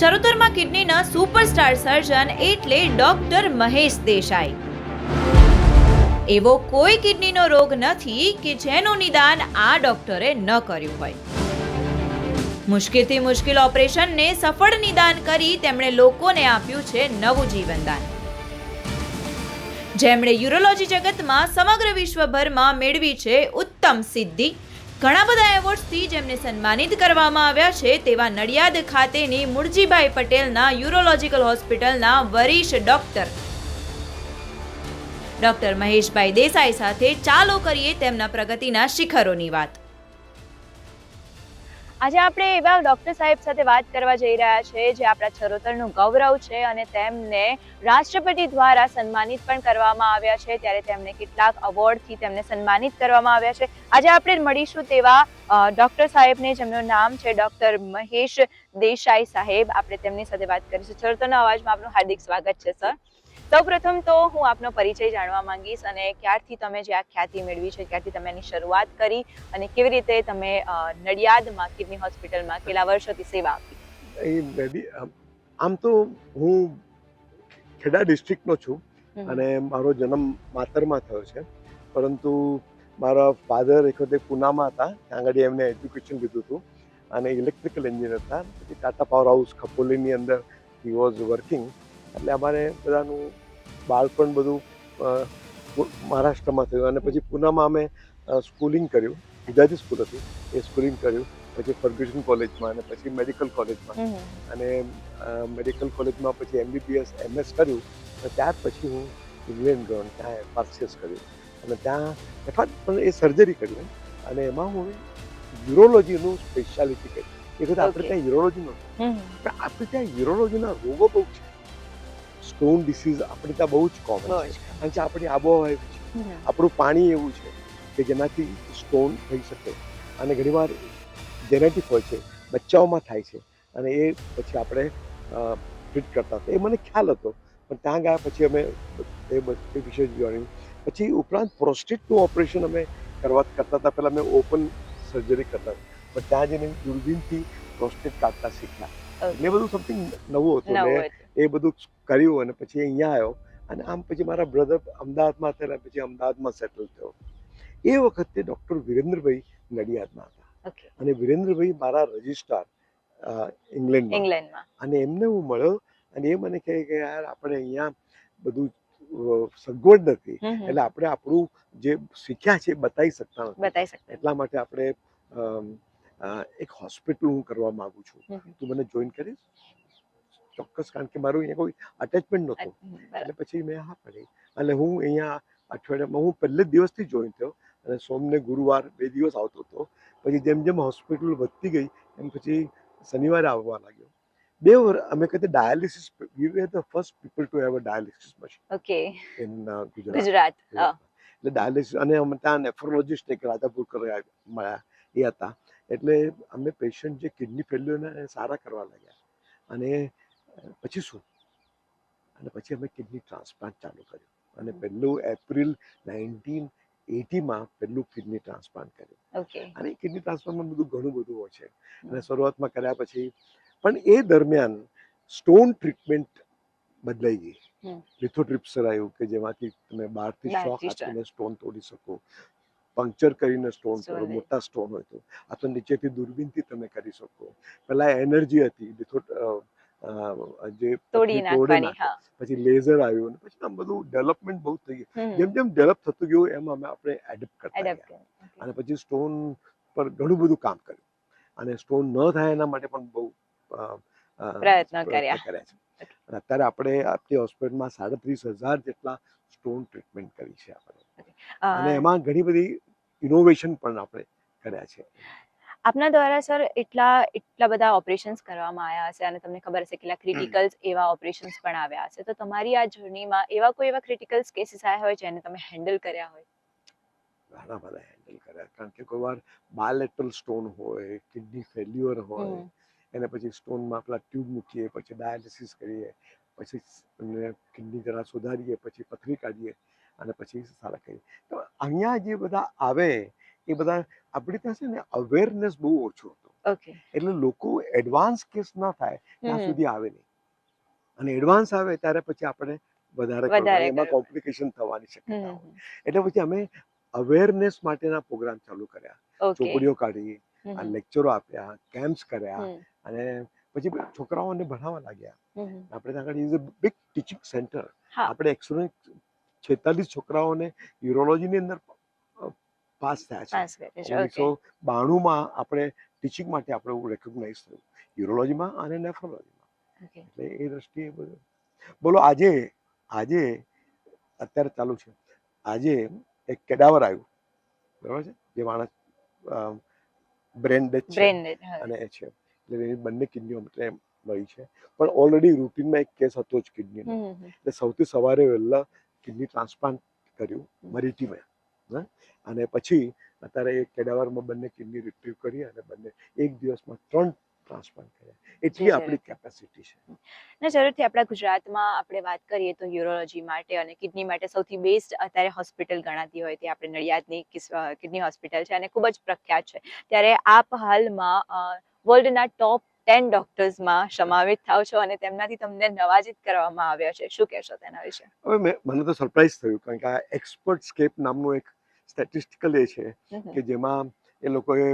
ચરોતરમાં કિડનીના superstar સર્જન એટલે doctor Mahesh Desai. એવો કોઈ કિડનીનો રોગ નથી કે જેનું નિદાન આ ડોક્ટરે ન કર્યું હોય. મુશ્કેલથી મુશ્કેલ ઓપરેશનને સફળ નિદાન કરી તેમણે લોકોને આપ્યું છે નવું જીવનદાન. જેમણે યુરોલોજી જગતમાં સમગ્ર વિશ્વભરમાં મેળવી છે ઉત્તમ સિદ્ધિ. ઘણા બધા એવોર્ડ્સથી જેમને સન્માનિત કરવામાં આવ્યા છે તેવા નડિયાદ ખાતેની મુરજીભાઈ પટેલના યુરોલોજીકલ હોસ્પિટલના વરિષ્ઠ ડોક્ટર. ડોક્ટર મહેશભાઈ દેસાઈ સાથે ચાલો કરીએ તેમના પ્રગતિના શિખરોની વાત. આજે આપણે એવા ડોક્ટર સાહેબ સાથે વાત કરવા જઈ રહ્યા છે જે આપણા ચરોતરનું ગૌરવ છે અને તેમને રાષ્ટ્રપતિ દ્વારા સન્માનિત પણ કરવામાં આવ્યા છે. ત્યારે તેમને કેટલાક અવોર્ડથી તેમને સન્માનિત કરવામાં આવ્યા છે. આજે આપણે મળીશું તેવા ડૉક્ટર સાહેબને જેમનું નામ છે ડોક્ટર મહેશ દેસાઈ સાહેબ. આપણે તેમની સાથે વાત કરીશું. ચરોતરના અવાજમાં આપનું હાર્દિક સ્વાગત છે, સર. સૌપ્રથમ તો હું આપનો પરિચય જાણવા માંગીશ અને ક્યારથી તમે જે આ ખ્યાતિ મેળવી છે ક્યારથી તમે એની શરૂઆત કરી અને કેવી રીતે તમે નડિયાદમાં કિડની હોસ્પિટલમાં કેટલા વર્ષોથી સેવા આપી? આમ તો હું ખેડા ડિસ્ટ્રિક્ટનો છું અને મારો જન્મ માતરમાં થયો છે. પરંતુ મારા ફાધર એક વખતે પૂનામાં હતા ત્યાં આગળ એમને એજ્યુકેશન લીધું હતું અને ઇલેક્ટ્રિકલ એન્જિનિયર હતા. પછી ટાટા પાવર હાઉસ ખપોલીની અંદર હી વોઝ વર્કિંગ એટલે અમારે બધાનું બાળપણ બધું મહારાષ્ટ્રમાં થયું. અને પછી પૂનામાં અમે સ્કૂલિંગ કર્યું. ગુજરાતી સ્કૂલ હતી. એ સ્કૂલિંગ કર્યું. પછી ફર્ગ્યુસન કોલેજમાં અને પછી મેડિકલ કોલેજમાં. અને મેડિકલ કોલેજમાં પછી એમબીબીએસ એમએસ કર્યું. અને ત્યાર પછી હું ઇંગ્લેન્ડ ગયો અને ત્યાં પાર્સિયસ કર્યું. અને ત્યાં એફઆર પણ એ સર્જરી કરી અને એમાં હું યુરોલોજીનું સ્પેશિયાલિટી કરી. એ વખતે આપણે ત્યાં યુરોલોજી નહોતું. પણ આપણે ત્યાં યુરોલોજીના રોગો બહુ છે. સ્ટોન ડિસીઝ આપણે ત્યાં બહુ જ કોમન છે. કારણ કે આપણી આબોહવા એવી છે. આપણું પાણી એવું છે કે જેનાથી સ્ટોન થઈ શકે. અને ઘણીવાર જેનેટિક હોય છે બચ્ચાઓમાં થાય છે. અને એ પછી આપણે ટ્રીટ કરતા હતા. એ મને ખ્યાલ હતો. પણ ત્યાં ગયા પછી અમે એ બ- એ વિશે જાણ્યું. પછી ઉપરાંત પ્રોસ્ટેટનું ઓપરેશન અમે કરવા કરતા હતા. પહેલાં અમે ઓપન સર્જરી કરતા હતા. પણ ત્યાં જઈને દૂરબીનથી પ્રોસ્ટેટ કાઢતા શીખ્યા. એટલે એ બધું સમથિંગ નવું હતું. ને. એ બધું કર્યું અને પછી અહીંયા આવ્યો. અને આમ પછી મારા બ્રધર અમદાવાદમાં હતા અને પછી અમદાવાદમાં સેટલ થયો. એ વખતે ડૉક્ટર વિરેન્દ્રભાઈ નડિયાદમાં હતા. અને વિરેન્દ્રભાઈ મારા રજિસ્ટ્રાર ઇંગ્લેન્ડમાં ઇંગ્લેન્ડમાં અને એમને હું મળ્યો અને એ મને કહે કે યાર આપણે અહીંયા બધું સગવડ નથી. એટલે આપણે આપણું જે શીખ્યા છે બતાવી શકતા નથી. બતાવી શકતા એટલા માટે આપણે એક હોસ્પિટલ હું કરવા માંગુ છું. તું મને જોઈન કરીશ? ચોક્કસ કારણ કે મારું અહીંયા કોઈ અટેચમેન્ટ નહોતું. એટલે પછી મેં હા પડી. અને હું અહીંયા અઠવાડિયામાં હું પહેલે જ દિવસથી જોઈન થયો અને સોમને ગુરુવાર બે દિવસ આવતો હતો. પછી જેમ જેમ હોસ્પિટલ વધતી ગઈ એમ પછી શનિવારે આવવા લાગ્યો. બે અમે કહીએ dialysis we were the first people to have a dialysis machine okay. In Gujarat. એટલે ડાયાલિસિસ અને અમે ત્યાં નેફ્રોલોજિસ્ટ એક રાજાપુર મળ્યા એ હતા. એટલે અમે પેશન્ટ જે કિડની ફેલ્યોરને સારા કરવા લાગ્યા. અને પછી શું? અને પછી અમે કિડની ટ્રાન્સપ્લાન્ટ ચાલુ કર્યું. અને પહેલું એપ્રિલ નાઇન્ટીન એટીમાં પહેલું કિડની ટ્રાન્સપ્લાન્ટ કર્યું. અને કિડની ટ્રાન્સપ્લાન્ટમાં બધું ઘણું બધું હોય છે. અને શરૂઆતમાં કર્યા પછી પણ એ દરમિયાન સ્ટોન ટ્રીટમેન્ટ બદલાઈ ગઈ. લિથોટ્રિપ્સર આવ્યું કે જેમાંથી તમે બહારથી શોખ આપીને સ્ટોન તોડી શકો. પંક્ચર કરીને સ્ટોન કરો મોટા સ્ટોન હોય તો. અથવા નીચેથી દૂરબીનથી તમે કરી શકો. પહેલાં એનર્જી હતી લિથો જે તોડી નાખવાની પછી લેઝર આવ્યું પછી આમ બધું ડેવલપમેન્ટ બહુ થઈ ગયું. જેમ જેમ ડેવલપ થતું ગયું એમ અમે આપણે એડપ્ટ કરતા કર્યું. અને પછી સ્ટોન પર ઘણું બધું કામ કર્યું. અને સ્ટોન ન થાય એના માટે પણ બહુ પ્રયત્ન કર્યા. છે. અને અત્યારે આપણે આપણી હોસ્પિટલમાં સાડત્રીસ હજાર જેટલા સ્ટોન ટ્રીટમેન્ટ કરી છે આપણે. અને એમાં ઘણી બધી ઇનોવેશન પણ આપણે કર્યા છે. આપના દ્વારા સર એટલા એટલા બધા ઓપરેશન્સ કરવામાં આવ્યા હશે અને તમને ખબર હશે કેટલા ક્રિટિકલ્સ એવા ઓપરેશન્સ પણ આવ્યા હશે. તો તમારી આ જર્નીમાં એવા કોઈ એવા ક્રિટિકલ્સ કેસીસ આવ્યા હોય જેને તમે હેન્ડલ કર્યા હોય? ઘણા બધા હેન્ડલ કર્યા. કારણ કે કોઈ વાર બાયલેટરલ સ્ટોન હોય કિડની ફેલ્યુઅર હોય એને પછી સ્ટોનમાં પેલા ટ્યુબ મૂકીએ પછી ડાયાલિસિસ કરીએ પછી કિડની જરા સુધારીએ પછી પથરી કાઢીએ અને પછી સારા કરીએ. તો અહીંયા જે બધા આવે એ બધા આપણી પાસે ને અવેરનેસ બહુ ઓછો હતો. એટલે લોકો એડવાન્સ કેસ ના થાય ત્યાં સુધી આવે નહીં. અને એડવાન્સ આવે ત્યારે પછી આપણે વધારે. એમાં કોમ્પ્લિકેશન થવાની શક્યતા હોય. એટલે પછી અમે અવેરનેસ માટેના પ્રોગ્રામ ચાલુ કર્યા. ચોપડીઓ કાઢી અને લેક્ચરો આપ્યા કેમ્પ્સ કર્યા અને પછી છોકરાઓને ભણાવવા લાગ્યા. આપણે ત્યાં આગળ is a big teaching centre. આપણે એકસો છેતાલીસ છોકરાઓને યુરોલોજીની અંદર પાસ થયા છે. ઓગણીસો બાણુંમાં આપણે ટીચિંગ માટે આપણે રેકોગ્નાઇઝ થયું. યુરોલોજીમાં અને નેફ્રોલોજીમાં એટલે એ દ્રષ્ટિએ બધું. બોલો આજે આજે અત્યારે ચાલુ છે. આજે એક કેડાવર આવ્યું. બરાબર છે? જે માણસ બ્રેન ડેથ છે અને એ છે. એટલે એની બંને કિડનીઓ એટલે મળી છે. પણ ઓલરેડી રૂટીનમાં એક કેસ હતો જ કિડનીનો. એટલે સૌથી સવારે વહેલા કિડની ટ્રાન્સપ્લાન્ટ કર્યું મારી ટીમે હા? અને પછી અત્યારે કેડાવરમાં બંને કિડની રિટ્રીવ કરી અને બંને એક દિવસમાં ત્રણ ટ્રાન્સપ્લાન્ટ કર્યા. એટલી આપણી કેપેસિટી છે. ને જરૂરથી આપણા ગુજરાતમાં આપણે વાત કરીએ તો યુરોલોજી માટે અને કિડની માટે સૌથી બેસ્ટ અત્યારે હોસ્પિટલ ગણાતી હોય તે આપણે નડિયાદની કિડની હોસ્પિટલ છે અને ખૂબ જ પ્રખ્યાત છે. ત્યારે આપ હાલમાં વર્લ્ડના ટોપ ટેન ડોક્ટર્સમાં સમાવેશ થાવ છો અને તેમનાથી તમને નવાજિત કરવામાં આવ્યા છે. શું કહેશો તેના વિશે? હવે મને તો સરપ્રાઈઝ થયું કારણ કે આ એક્સપર્ટ સ્કેપ નામનું એક સ્ટેટિસ્ટિકલ એ છે. કે જેમાં એ લોકોએ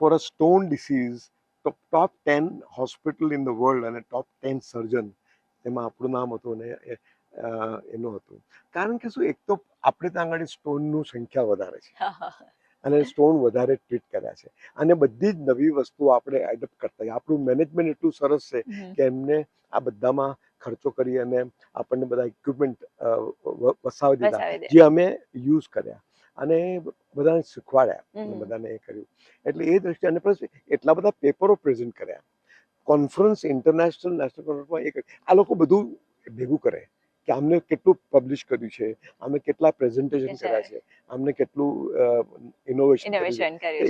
for a stone disease top ten hospital in the world અને ટોપ ટેન સર્જન એમાં આપણું નામ હતું અને એનું હતું. કારણ કે શું એક તો આપણે ત્યાં આગળ સ્ટોનનું સંખ્યા વધારે છે. અને સ્ટોન વધારે ટ્રીટ કર્યા છે. અને બધી જ નવી વસ્તુઓ આપણે એડપ્ટ કરતા. આપણું મેનેજમેન્ટ એટલું સરસ છે કે એમને આ બધામાં ખર્ચો કરી અને આપણને બધા ઇક્વિપમેન્ટ વસાવી દીધા જે અમે યુઝ કર્યા અને બધાને શીખવાડ્યા બધાને એ કર્યું. એટલે એ દ્રષ્ટિએ અને પ્લસ એટલા બધા પેપરો પ્રેઝન્ટ કર્યા. કોન્ફરન્સ ઇન્ટરનેશનલ નેશનલ કોન્ફરન્સમાં એ આ લોકો બધું ભેગું કરે કે આમને કેટલું પબ્લિશ કર્યું છે અમે કેટલા પ્રેઝન્ટેશન. કર્યા છે આમને કેટલું ઇનોવેશન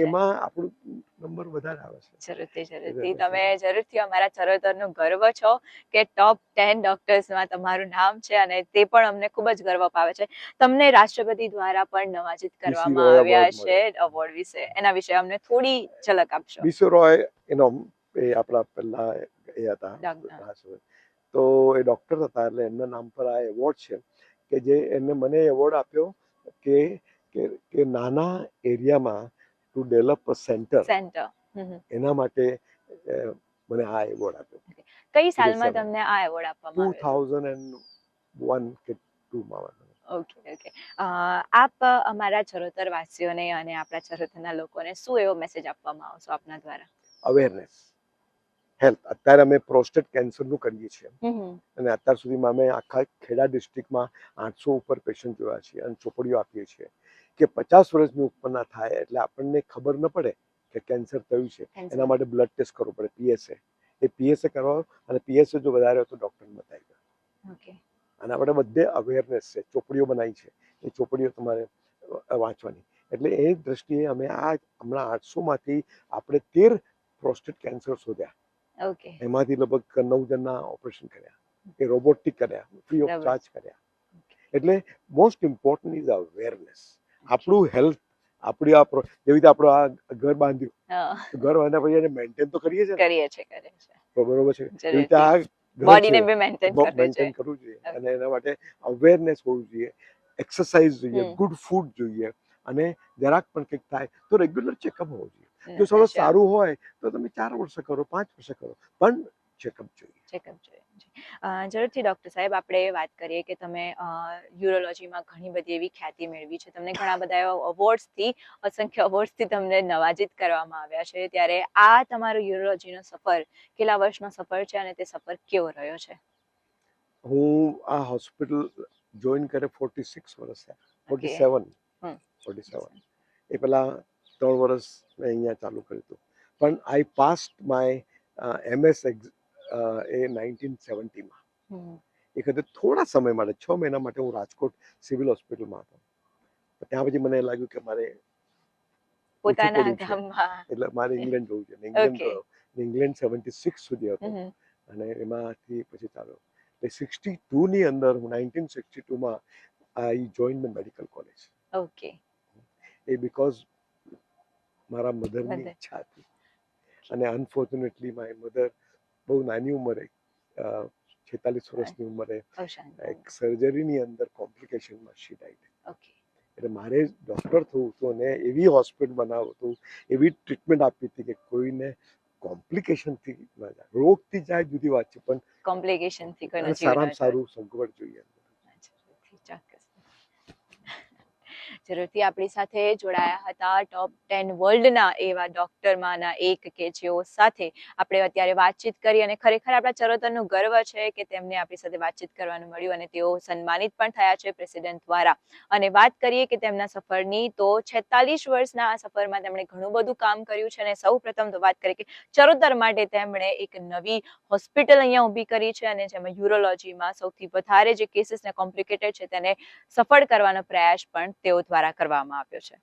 એમાં આપણું નંબર વધારે આવે છે. જરૂરથી જરૂરથી. તમે જરૂરથી અમારા ચરોતરનો ગર્વ છો કે ટોપ ટેન ડોક્ટર્સમાં તમારું નામ છે અને તે પણ અમને ખૂબ જ ગર્વ અપાવે છે. તમને રાષ્ટ્રપતિ દ્વારા પણ નવાજિત કરવામાં આવ્યા છે અવોર્ડ વિશે. એના વિશે અમને થોડી ઝલક આપશો. બિસો રોય એનો એ આપણા પહેલા એ હતા તો એ ડોક્ટર હતા એટલે એમના નામ પર આ એવોર્ડ છે કે જે એમને મને એવોર્ડ આપ્યો કે કે નાના એરિયામાં to develop a centre centre એના માટે મને આ એવોર્ડ આપ્યો. કઈ સાલમાં તમને આ એવોર્ડ આપવામાં આવ્યો 2001 કે 2 માં ઓકે ઓકે આપ અમારા ચરોતર વાસીઓને અને આપણા ચરોતરના લોકોને શું એવો મેસેજ આપવામાં આવશો આપના દ્વારા? અવેરનેસ હેલ્થ અત્યારે અમે પ્રોસ્ટેટ કેન્સરનું કરીએ છીએ. અને અત્યાર સુધીમાં અમે આખા ખેડા ડિસ્ટ્રિક્ટમાં આઠસો ઉપર પેશન્ટ જોયા છે અને ચોપડીઓ આપીએ છીએ. કે પચાસ વર્ષની ઉપરના થાય એટલે આપણને ખબર ન પડે કે કેન્સર થયું છે. એના માટે બ્લડ ટેસ્ટ કરવું પડે પીએસએ એ. પીએસએ કરવા અને પીએસએ જો વધારે હોય તો ડૉક્ટરને બતાવી દો. અને આપણે બધે અવેરનેસ છે ચોપડીઓ બનાવી છે. એ ચોપડીઓ તમારે વાંચવાની. એટલે એ દ્રષ્ટિએ અમે આ હમણાં આઠસોમાંથી આપણે તેર પ્રોસ્ટેટ કેન્સર શોધ્યા. એમાંથી લગભગ નવ જણના ઓપરેશન કર્યા. એ રોબોટિક કર્યા ફ્રી ઓફ ચાર્જ કર્યા. એટલે મોસ્ટ ઇમ્પોર્ટન્ટ ઇઝ અવેરનેસ આપણું હેલ્થ આપણી આ જેવી રીતે આપણું આ ઘર બાંધ્યું ઘર બાંધ્યા પછી એને મેન્ટેન તો કરીએ છીએ કરીએ છે કરીએ છે બરોબર છે. એવી રીતે આ બોડીને બી મેન્ટેન કરવું જોઈએ. અને એના માટે અવેરનેસ હોવું જોઈએ એક્સરસાઇઝ જોઈએ ગુડ ફૂડ જોઈએ. અને જરાક પણ કંઈક થાય તો રેગ્યુલર ચેકઅપ હોવું જોઈએ. જો સરસ સારું હોય તો તમે ચાર વર્ષે કરો પાંચ વર્ષે કરો. પણ ચેકઅપ જોઈએ. ચેકઅપ જોઈએ જરૂરથી ડૉક્ટર સાહેબ આપણે વાત કરીએ કે તમે યુરોલોજીમાં ઘણી બધી એવી ખ્યાતિ મેળવી છે. તમને ઘણા બધા એવા અવોર્ડ્સથી અસંખ્ય અવોર્ડ્સથી તમને નવાજિત કરવામાં આવ્યા છે. ત્યારે આ તમારો યુરોલોજીનો સફર કેટલા વર્ષનો સફર છે અને તે સફર કેવો રહ્યો છે? હું આ હોસ્પિટલ જોઈન કરે ફોર્ટી સિક્સ વર્ષ થયા. ફોર્ટી સેવન હમ. ફોર્ટી સેવન એ પહેલાં ત્રણ વર્ષ મેં અહીંયા ચાલુ કર્યું હતું. પણ આઈ પાસ્ટ માય એમએસ એ નાઇન્ટીન સેવન્ટીમાં. એ વખતે થોડા સમય માટે છ મહિના માટે હું રાજકોટ સિવિલ હોસ્પિટલમાં હતો. ત્યાં પછી મને લાગ્યું કે મારે પોતાના ગામમાં. એટલે મારે ઇંગ્લેન્ડ જવું છે. ઇંગ્લેન્ડ ગયો. ઇંગ્લેન્ડ સેવન્ટી સિક્સ સુધી હતો. અને એમાંથી પછી ચાલો એટલે સિક્સટી ટુની અંદર હું nineteen sixty ટુમાં I join the medical college. Okay A because મારા મધરની. ઈચ્છા હતી. અને અનફોર્ચ્યુનેટલી માય મધર બહુ નાની ઉંમરે છેતાલીસ વર્ષની ઉંમરે એક સર્જરીની અંદર કોમ્પ્લિકેશનમાં શી ડાઈડ એટલે મારે ડૉક્ટર થવું હતું અને એવી હોસ્પિટલ બનાવવું હતું એવી ટ્રીટમેન્ટ આપી હતી કે કોઈને કોમ્પ્લિકેશનથી રોગથી જાય જુદી વાત છે પણ કોમ્પ્લિકેશનથી સારામાં સારું સગવડ જોઈએ જરૂરથી, ચોક્કસ જરૂરથી આપણી સાથે જોડાયા હતા ટોપ ટેન વર્લ્ડના એવા ડોક્ટરમાંના એક કે જેઓ સાથે આપણે અત્યારે વાતચીત કરી અને ખરેખર આપણા ચરોતરનું ગર્વ છે કે તેમને આપણી સાથે વાતચીત કરવાનું મળ્યું અને તેઓ સન્માનિત પણ થયા છે પ્રેસિડેન્ટ દ્વારા. અને વાત કરીએ કે તેમના સફરની તો છેતાલીસ વર્ષના આ સફરમાં તેમણે ઘણું બધું કામ કર્યું છે અને સૌ પ્રથમ તો વાત કરીએ કે ચરોતર માટે તેમણે એક નવી હોસ્પિટલ અહીંયા ઊભી કરી છે અને જેમાં યુરોલોજીમાં સૌથી વધારે જે કેસીસને કોમ્પ્લિકેટેડ છે તેને સફળ કરવાનો પ્રયાસ પણ તેઓ દ્વારા કરવામાં આવ્યો છે.